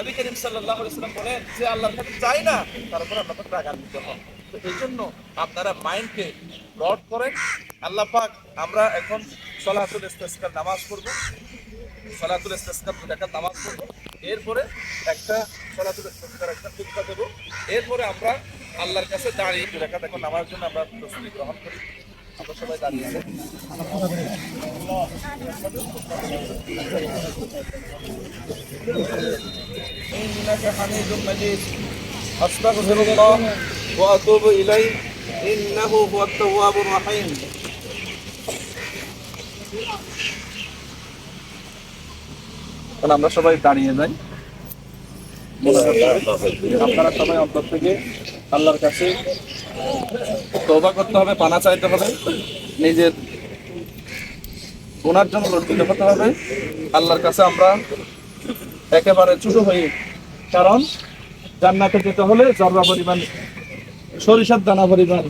নবী করিম সাল্লাল্লাহু আলাইহি সাল্লাম বলেন যে আল্লাহর কাছে চাই না, তার উপর আল্লাহ পাক রাগান্বিত হন। তো এই জন্য আপনারা মাইন্ডকে ব্রড করেন। আল্লাহ পাক, আমরা এখন সলাতুল ইস্তেসকার নামাজ পড়ব। সলাতুল ইস্তেসকার দু রাকাত নামাজ পড়ব। এরপরে একটা সলাতুল ইস্তেসকার একটা খুতবা দেব। এরপরে আমরা আল্লাহর কাছে দাঁড়িয়ে দু রাকাত এখন নামার জন্য আমরা প্রস্তুতি গ্রহণ করি। আমরা সবাই দাঁড়িয়ে আছি। إنك حميد مجيد أستغفر الله وأتوب إليه إنه هو التواب الرحيم তাহলে আমরা সবাই দাঁড়িয়ে যাই আপনারা সবাই অন্তর থেকে আল্লাহর কাছে তওবা করতে হবে, পানা চাইতে হবে, নিজের গুনার জন্য লজ্জিত হতে হবে। আল্লাহর কাছে আমরা একেবারে ছোট হই, কারণ জান্নাতে যেতে হলে জর্রা পরিমাণ, সরিষার দানা পরিমাণ,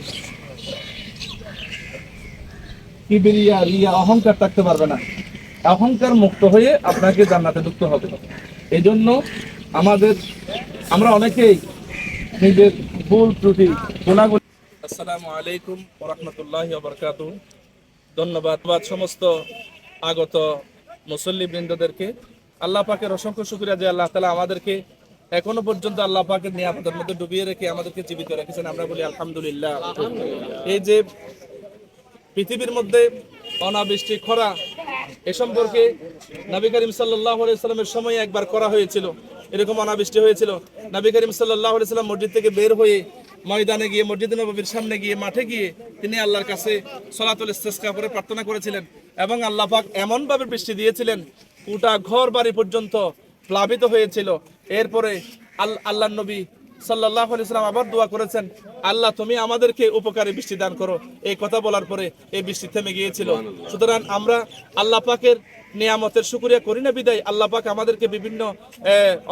কিবিরিয়া, রিয়া, অহংকার থাকতে পারবে না। অহংকার মুক্ত হয়ে আপনাকে জান্নাতে ঢুকতে হবে। এই জন্য আমাদের, আমরা অনেকেই নিজের ভুল ত্রুটি গুণাগুলি আসসালামু আলাইকুম ওরহমতুল্লাহ বরকাত ধন্যবাদ। সমস্ত আগত মুসল্লি বৃন্দদেরকে আল্লাহ পাকের অসংখ্য শুক্রিয়া যে আল্লাহ তালা আমাদেরকে এখনও পর্যন্ত আল্লাহ পাকের নিরাপদের মধ্যে ডুবিয়ে রেখে আমাদেরকে জীবিত রেখেছেন। আমরা বলি আলহামদুলিল্লাহ। এই যে পৃথিবীর মধ্যে অনাবৃষ্টি, খরা, এ সম্পর্কে নবী করিম সাল্লাহ সাল্লামের সময় একবার করা হয়েছিল। এরকম অনাবৃষ্টি হয়েছিল। নবী করিম সাল্লাহ মসজিদ থেকে বের হয়ে ময়দানে গিয়ে, মসজিদ নবীর সামনে গিয়ে, মাঠে গিয়ে তিনি আল্লাহর কাছে সলাতুল ইস্তেসকা করে প্রার্থনা করেছিলেন এবং আল্লাহ পাক এমনভাবে বৃষ্টি দিয়েছিলেন, গোটা ঘর বাড়ি পর্যন্ত প্লাবিত হয়েছিল। এরপরে আল আল্লাহ নবী সাল্লাহ সাল্লাম আবার দোয়া করেছেন, আল্লাহ তুমি আমাদেরকে উপকারী বৃষ্টি দান করো। এই কথা বলার পরে এই বৃষ্টি থেমে গিয়েছিল। সুতরাং আমরা আল্লাহ পাকের নিয়ামতের শুকুরিয়া করি না বিদায়। আল্লাহ পাক আমাদেরকে বিভিন্ন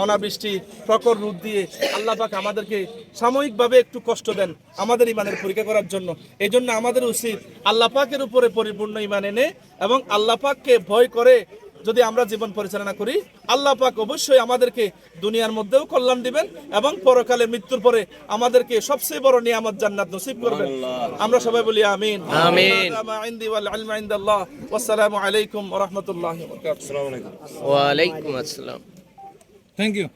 অনাবৃষ্টি প্রকর রূপ দিয়ে আল্লাহ পাক আমাদেরকে সাময়িকভাবে একটু কষ্ট দেন আমাদের ইমানের পরীক্ষা করার জন্য। এই জন্য আমাদের উচিত আল্লাহ পাকের উপরে পরিপূর্ণ ইমান এনে এবং আল্লাহ পাককে ভয় করে যদি আমরা জীবন পরিচালনা করি আল্লাহ পাক অবশ্যই আমাদেরকে দুনিয়ার মধ্যেও কল্যাণ দিবেন এবং পরকালে মৃত্যুর পরে আমাদেরকে সবচেয়ে বড় নিয়ামত জান্নাত নসিব করবেন। আমরা সবাই বলি আমিন। আমিন। মা ইনদি ওয়াল ইলমু ইনদাল্লাহ। ওয়াসসালামু আলাইকুম ওয়া রাহমাতুল্লাহি ওয়া বারাকাতুহু। ওয়ালাইকুম আসসালাম। Thank you